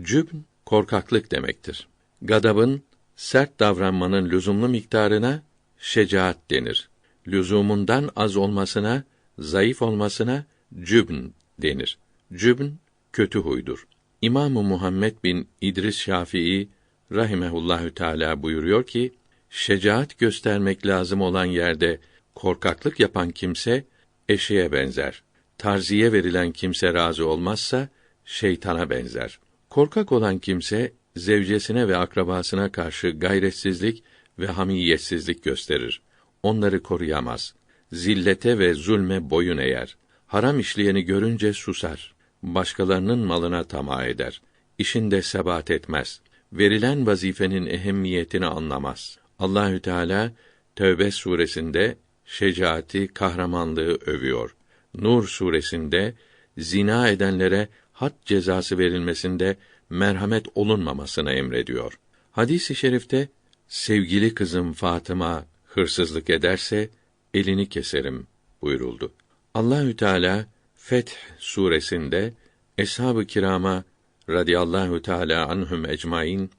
Cübn korkaklık demektir. Gadabın sert davranmanın lüzumlu miktarına şecaat denir. Lüzumundan az olmasına, zayıf olmasına cübn denir. Cübn kötü huydur. İmamı Muhammed bin İdris Şafii rahimehullahü teala buyuruyor ki şecaat göstermek lazım olan yerde korkaklık yapan kimse eşeğe benzer. Tarziye verilen kimse razı olmazsa şeytana benzer. Korkak olan kimse zevcesine ve akrabasına karşı gayretsizlik ve hamiyetsizlik gösterir. Onları koruyamaz. Zillete ve zulme boyun eğer. Haram işleyeni görünce susar. Başkalarının malına tamah eder. İşinde sebat etmez. Verilen vazifenin ehemmiyetini anlamaz. Allahü Teala Tövbe suresinde şecaati, kahramanlığı övüyor. Nur suresinde zina edenlere had cezası verilmesinde merhamet olunmamasını emrediyor. Hadis-i şerifte sevgili kızım Fatıma hırsızlık ederse elini keserim buyuruldu. Allahü Teala Feth suresinde eshab-ı kirama radıyallahu teala anhum ecmaîn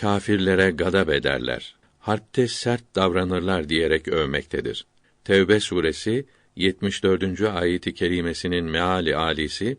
kâfirlere gadab ederler. Harpte sert davranırlar diyerek övmektedir. Tevbe suresi 74. ayeti kerimesinin meali alisi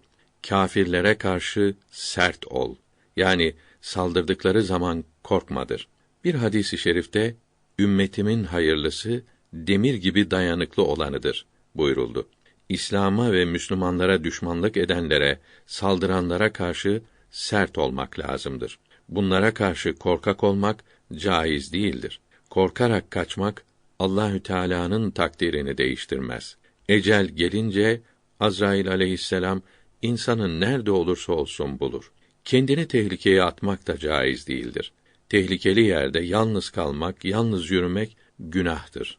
kâfirlere karşı sert ol. Yani saldırdıkları zaman korkmadır. Bir hadisi i şerifte ümmetimin hayırlısı demir gibi dayanıklı olanıdır buyuruldu. İslam'a ve Müslümanlara düşmanlık edenlere, saldıranlara karşı sert olmak lazımdır. Bunlara karşı korkak olmak caiz değildir. Korkarak kaçmak Allahü Teala'nın takdirini değiştirmez. Ecel gelince Azrail aleyhisselam insanın nerede olursa olsun bulur. Kendini tehlikeye atmak da caiz değildir. Tehlikeli yerde yalnız kalmak, yalnız yürümek günahtır.